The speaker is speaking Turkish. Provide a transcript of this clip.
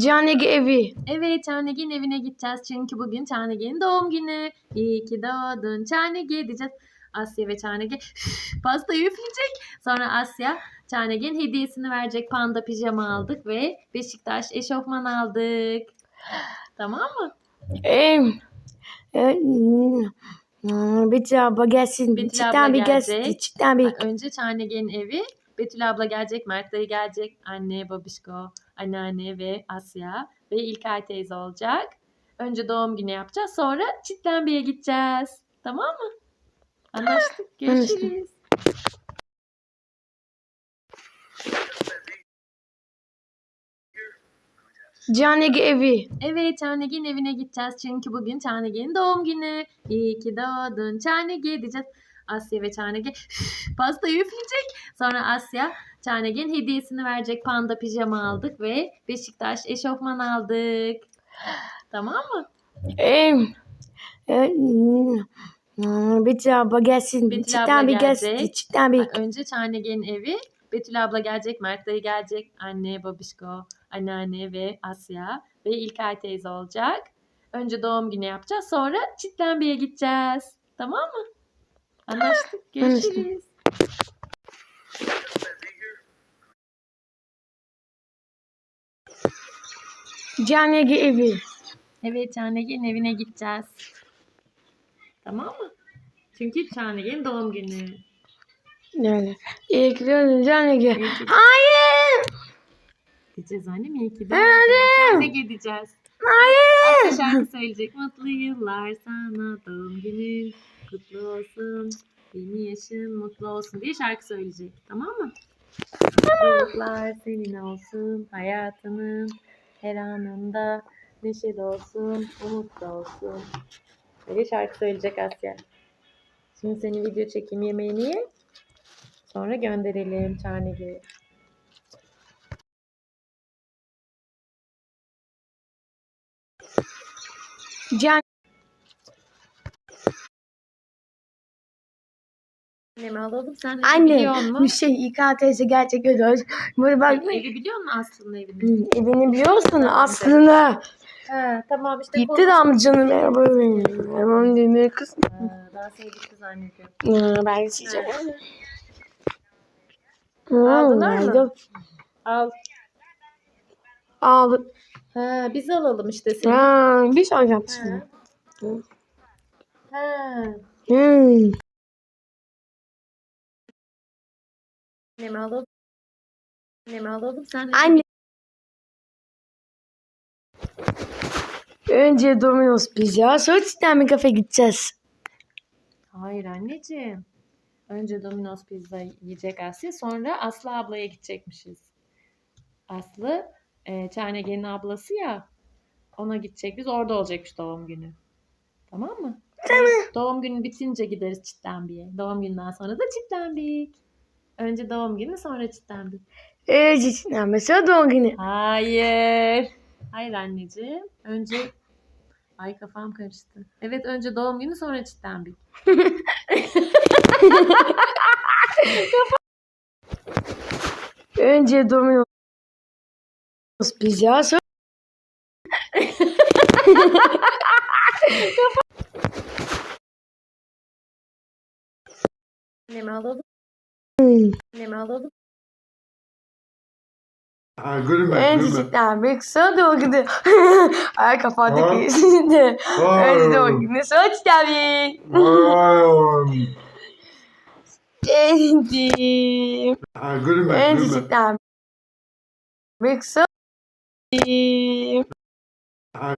Canegi evi. Evet Çağnegi'nin evine gideceğiz çünkü bugün Çağnegi'nin doğum günü. İyi ki doğdun Çağnegi diyeceğiz. Asya ve Çağnegi pastayı üfleyecek. Sonra Asya Çağnegi'nin hediyesini verecek. Panda pijama aldık ve Beşiktaş eşofman aldık. Tamam mı? Ee, e, Betül abla gelsin. Betül Çitten abla bir gelsin. Çitten bir. Önce Çağnegi'nin evi. Betül abla gelecek, Mert dayı gelecek. Anne, babişko, anneanne ve Asya ve İlkay teyze olacak. Önce doğum günü yapacağız. Sonra Çitlenbi'ye gideceğiz. Tamam mı? Anlaştık. Görüşürüz. Canegi evi. Evet Çağnegi'nin evine gideceğiz. Çünkü bugün Çağnegi'nin doğum günü. İyi ki doğdun Çağnegi diyeceğiz. Asya ve Çağnegi pastayı üfleyecek. Sonra Asya Çağnegi'nin hediyesini verecek. Panda pijama aldık ve Beşiktaş eşofman aldık. Tamam mı? Betül abla gelsin. Betül abla bir gelsin. gelecek. Bir. Bak, önce Çağnegi'nin evi. Betül abla gelecek, Mert dayı gelecek. Anne, babişko, anneanne ve Asya ve İlkay teyze olacak. Önce doğum günü yapacağız. Sonra Çitlenbi'ye gideceğiz. Tamam mı? Anlaştık. Görüşürüz. Canegi evi. Evet Çağnegi'nin evine gideceğiz. Tamam mı? Çünkü Çağnegi'nin doğum günü. Nerede? İyi ki doğdun ki- Hayır. Gideceğiz annem iyi ki. Annem. Sen de gideceğiz. Hayır. Asya şarkı söyleyecek. Mutlu yıllar sana doğum günün kutlu olsun. Yeni yaşın mutlu olsun diye şarkı söyleyecek. Tamam mı? Mutluluklar senin olsun. Hayatının her anında neşeli olsun. Umutlu olsun. Böyle şarkı söyleyecek Asya. Şimdi seni video çekeyim yemeğini ye. Sonra gönderelim Çarnegül'e. Can Annemi alalım. Sen Anne, biliyor musun? bir şey İK teyze gerçek ödüyor. Böyle bak. Evi biliyor musun Aslı'nın evini? Hı, Evini biliyor musun aslında? Ha, tamam işte Gitti de amcanın merhaba benim. Merhaba demir kız. Ha, daha kız anneciğim. Hı, Ben geçeceğim. Aldılar mı? nerede? Al. Aldı. Ha, biz alalım işte seni. Ha, bir soracağım şimdi. Ha. Hmm. Annemi alalım. Annemi alalım. Sen Anne. Önce Domino's pizza, sonra bir kafe gideceğiz. Hayır anneciğim. Önce Domino's pizza yiyecek Asya. Sonra Aslı ablaya gidecekmişiz. Aslı e, Çernege'nin ablası ya. Ona gidecek. Biz orada olacakmış doğum günü. Tamam mı? Tamam. Doğum günü bitince gideriz Çitlenbik'e. Doğum gününden sonra da Çitlenbik. Önce doğum günü sonra Çitlenbik. Önce çitten mesela doğum günü. Hayır. Hayır anneciğim. Önce Ay kafam karıştı. Evet önce doğum günü sonra Çitlenbik. Önce Domino's pizza, sonra Annemi alalım. Annemi alalım. Ha, gülme, gülme. çitten bir sonra doğum günü. Ay kafadaki Tamam. şimdi. Günü, sonra çitten bir. Vay. Önce. Ha, gülme, çitten bir sonra. Ha,